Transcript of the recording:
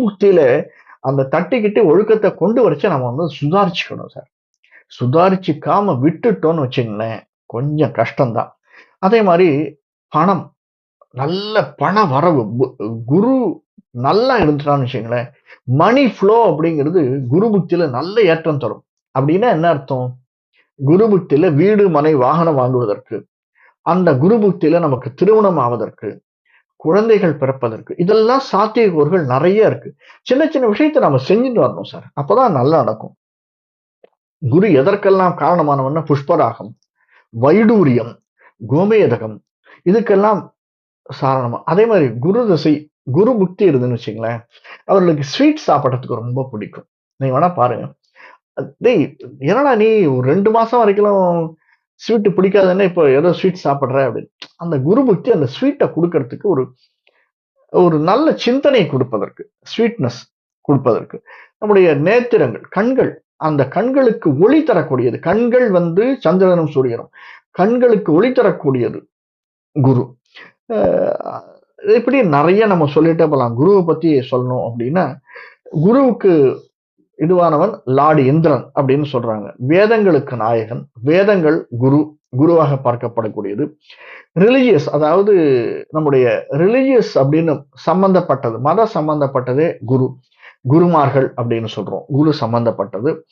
முக்தியில அந்த தட்டிக்கிட்டு ஒழுக்கத்தை கொண்டு வரைச்சு நம்ம வந்து சுதாரிச்சுக்கணும் சார். சுதாரிச்சுக்காம விட்டுட்டோம்னு வச்சுங்களேன் கொஞ்சம் கஷ்டம்தான். அதே மாதிரி பணம் நல்ல பண வரவு குரு நல்லா இருந்துட்டான்னு வச்சுங்களேன் மணி ஃப்ளோ அப்படிங்கிறது குரு புக்தியில நல்ல ஏற்றம் தரும். அப்படின்னா என்ன அர்த்தம்? குரு புக்தியில வீடு மனை வாகனம் வாங்குவதற்கு அந்த குரு புக்தியில நமக்கு திருமணம் ஆவதற்கு குழந்தைகள் பிறப்பதற்கு. இதெல்லாம் சாத்தியக்கூறுகள் நிறைய இருக்கு. சின்ன சின்ன விஷயத்தை நம்ம செஞ்சுட்டு வரணும் சார். அப்போதான் நல்லா நடக்கும். குரு எதற்கெல்லாம் காரணமானவன்னா புஷ்பராகம் வைடூரியம் கோமேதகம் இதுக்கெல்லாம் சாரணமா. அதே மாதிரி குரு திசை குரு புக்தி இருந்துன்னு வச்சுங்களேன் அவர்களுக்கு ஸ்வீட் சாப்பிட்றதுக்கு ரொம்ப பிடிக்கும். நீங்க வேணா பாருங்க. டேய் என்னடா நீ ஒரு ரெண்டு மாசம் வரைக்கும் ஸ்வீட்டு பிடிக்காதுன்னா இப்போ ஏதோ ஸ்வீட் சாப்பிட்ற அப்படின்னு. அந்த குரு புக்தி அந்த ஸ்வீட்டை கொடுக்கறதுக்கு ஒரு ஒரு நல்ல சிந்தனை கொடுப்பதற்கு ஸ்வீட்னஸ் கொடுப்பதற்கு. நம்முடைய நேத்திரங்கள் கண்கள் அந்த கண்களுக்கு ஒளி தரக்கூடியது. கண்கள் வந்து சந்திரனும் சூரியனும். கண்களுக்கு ஒளி தரக்கூடியது குரு. இப்படி நிறைய நம்ம சொல்லிட்டே போகலாம். குருவை பற்றி சொல்லணும் அப்படின்னா குருவுக்கு இதுவானவன் லார்டு இந்திரன் அப்படின்னு சொல்றாங்க. வேதங்களுக்கு நாயகன் வேதங்கள் குரு குருவாக பார்க்கப்படக்கூடியது. ரிலிஜியஸ் அதாவது நம்முடைய ரிலிஜியஸ் அப்படின்னு சம்பந்தப்பட்டது மத சம்பந்தப்பட்டதே குரு குருமார்கள் அப்படின்னு சொல்றோம். குரு சம்பந்தப்பட்டது.